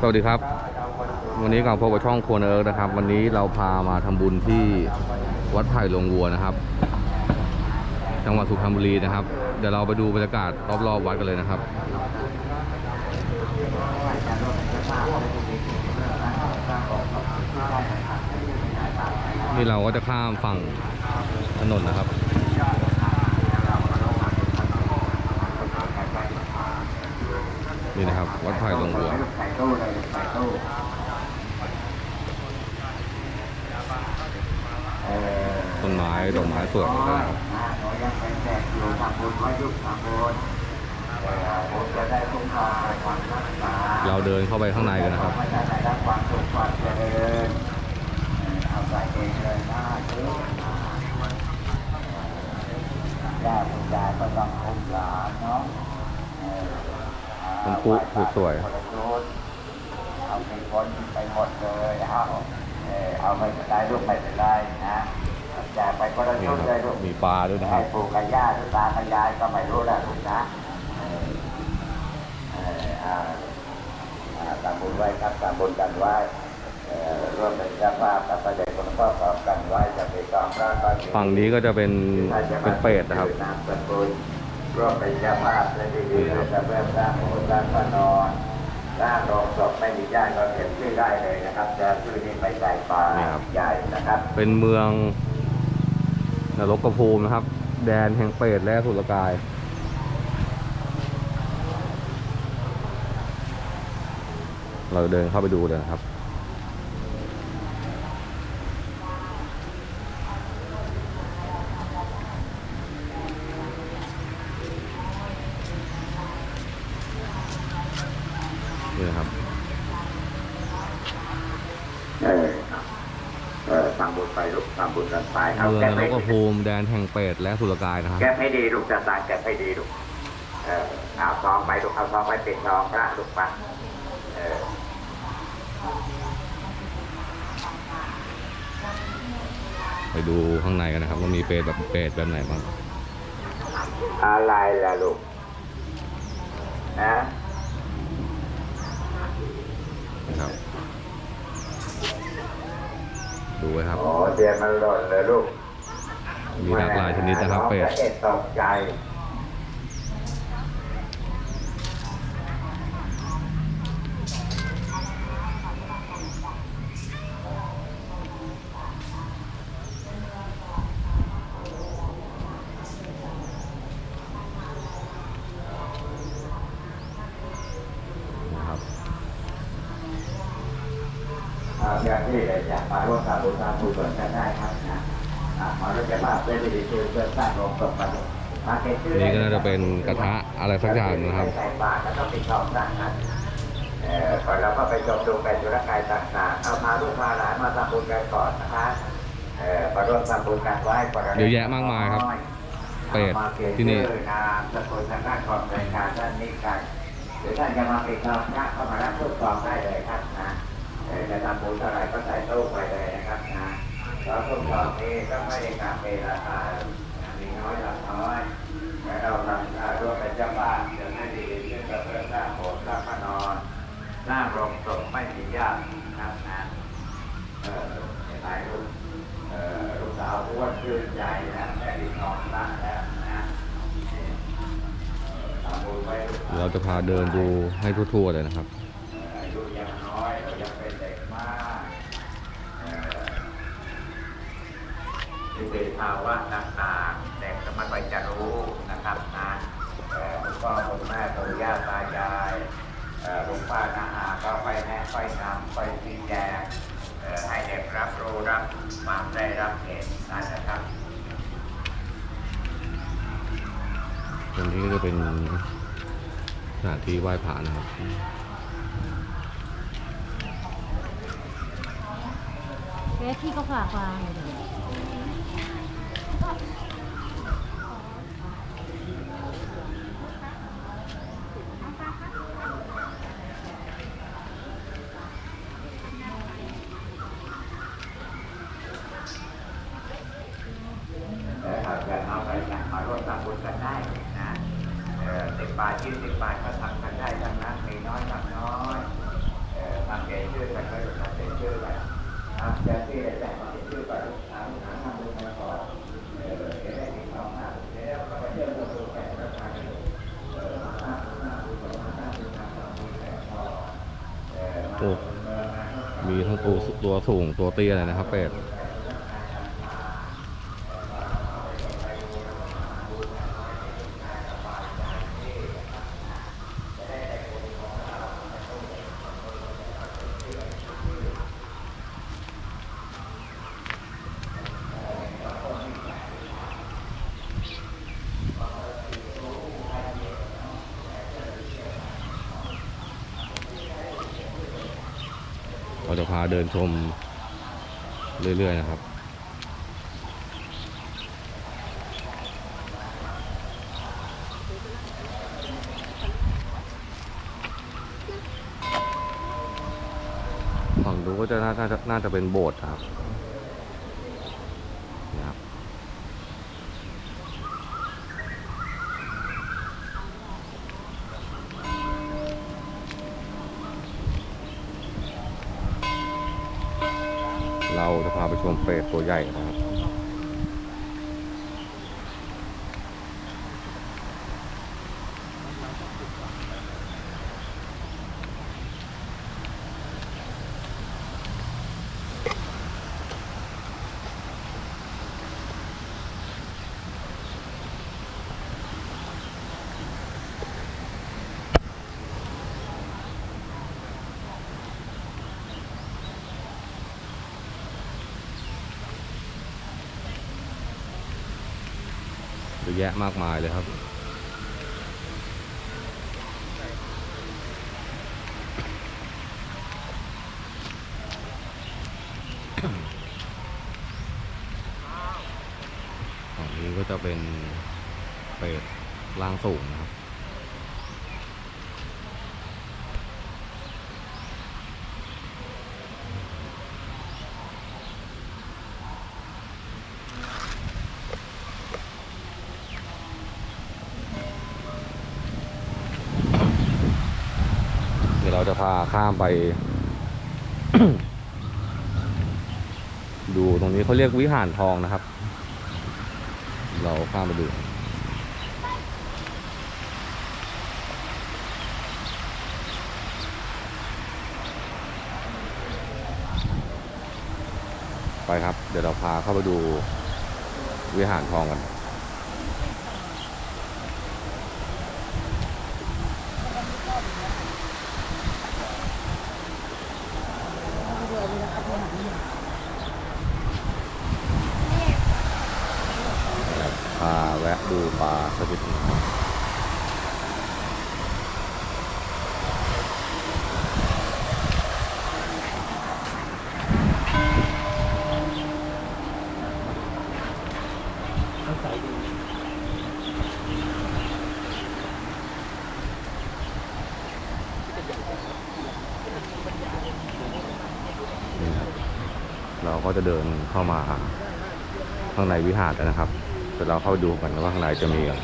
สวัสดีครับ วันนี้กลับพบกับช่องครัวเนิร์กนะครับ วันนี้เราพามาทำบุญที่วัดไผ่ลงวัวนะครับ จังหวัดสุพรรณบุรีนะครับ เดี๋ยวเราไปดูบรรยากาศรอบๆวัดกันเลยนะครับนี่เราก็จะข้ามฝั่งถนนนะครับ นี่นะครับ วัดไผ่ลงวัวต้นไม้ดอกไม้สวยมากนะครับนะหนูยังเป็นแจกอยู่ทำบุญไว้ยุคทำบุญเออผมจะได้คุ้มครองในความรักษาเราเดินเข้าไปข้างในกันนะครับ ไม่ได้รับความสุขความเจริญเออเอาใส่เองเลยนะซื้อญาติคุณยายก็ต้องคุ้มหลานเนาะเออ คุณปุ๊สวย เอาไปคนไปหมดเลยเอาเอาไปได้ลูกไม่เป็นไรนะแจกไปคนละนี่ชุดคเลยลูกมีปลาด้วยนะครับปู่กับย่าหรือตากับยายก็ไม่รู้แหละลูกนะตามบุญไว้ครับตามบุญกันไว้ร่วมเป็นเจ้าภาพกับพระเดชคุณพ่อขอบกันไว้จะมีความรักความดีฝั่งนี้ก็จะเป็นเป็นเป็ดนะครับ ร่วมเป็นเจ้าภาพและดีๆเลยจะเริ่มสร้างโบสถ์สร้างพระนอนสร้างโรงศพไม่มีญาติก็เขียนชื่อได้เลยนะครับจะชื่อนี้ไปใส่ป่านี่ครับใหญ่นะครับ เป็นเมืองนรกกระภูมินะครับ แดนแห่งเปรตและสุรกายเราเดินเข้าไปดูเลยนะครับ นี่นะครับเออเออทำบุญไปลูกทำบุญกันไปเอาเมืองแก้นรให้กกระภูมิแดนแห่งเปรตและสุรกายนะครับ แก้ให้ดีลูกจะตายแก้ให้ดีลูกเออเอาซองไปลูกเอาซองไปปิดซองพระลูกปะเออไปดูข้างในกันนะครับว่ามีเปรตแบบเปรตแบบไหนบ้างอะไรล่ะลูกนะ นะครับ ดูไว้ครับโอ้เดี๋ยวมันหล่นเลยลูก มีหลากหลายชนิดนะครับเป็ดองละเอ็ดตกใจ เอาอยางที่อยากมาร่วมทำบุญทำบุญกันก็ได้ครับนะอ่ามาร่วมจะมาเพื่อที่จเพื่อสร้างโรงศพมาดูมาเก็บชื่นี่ก็น่าจะเป็นกระทะอะไรสักอย่างนะครับใส่บาตรแล้วก็ปิดทองสร้างกันเอ่อก่อนเราก็ไปจบดูไปจุลกายต่างๆ เอามาลูกมาหลานมาทำบุญกันก่อนนะคะเอ่อมาร่วมทำบุญกันไว้ก่อนเยอะแยะมากมายครับเป็ดที่นี่นามสกุลทางด้านกองรายการด้านนี้กันหรือท่านจะมาปิดทองพระก็มารับทุกซองได้เลยครับ จะทำบุญเท่าไหร่ก็ใส่ตู้ไปเลยนะครับนะแล้วทุกซองนี้ก็ไม่ได้การเวลาคามีน้อยหลักน้อยและเราทำอ่าร่วมเป็นเจ้าบ้านจะให้ดีขึ้นกับเพื่อสร้างโบสถ์สร้างพระนอนสร้างโรงศพไม่มีญาตินะครับนะเออห็นไหมลูกเออลูกสาวอ้วนชื่นใจนะแม่ดินอนตั้งแล้วนะเราจะพาเดินดูให้ทั่วๆเลยนะครับ อายุยังน้อยเรายังเป็นเด็กมากเอ่อที่เป็น ภาวะต่างๆเด็กก็ไม่ค่อยจะรู้นะครับนะเอ่อคุณพ่อคุณแม่ปู่ย่าตายายเอ่อลุงป้าน้าอาก็ไปแนะไปนำไปชี้แจงเอ่อให้เด็กรับรู้รับความได้รับเหตุนะครับตรงนี้ก็จะเป็นสถานที่ไหว้พระนะครับเอ๊ะพี่ก็ฝากวา 好。มีทั้งตัวตัวสูงตัวเตี้ยเลยนะครับเป็ด เราจะพาเดินชมเรื่อย ๆ นะครับ ฝั่งดูก็จะน่าจะน่าจะเป็นโบสถ์ครับ เราไปชมเปรตตัวใหญ่นะครับ แยะมากมายเลยครับฝั่งนี้ก็จะเป็นเป็ดล่างสูงนะครับ เราจะพาข้ามไป ดูตรงนี้เขาเรียกวิหารทองนะครับ เราข้ามไปดูไปครับ เดี๋ยวเราพาเข้าไปดูวิหารทองกัน พาแวะ ดูปลาสักนิดนึงเราก็จะเดินเข้ามาข้างในวิหารกันนะครับ เดี๋ยวเราเข้าไปดูกันว่าข้างในจะมีอะไร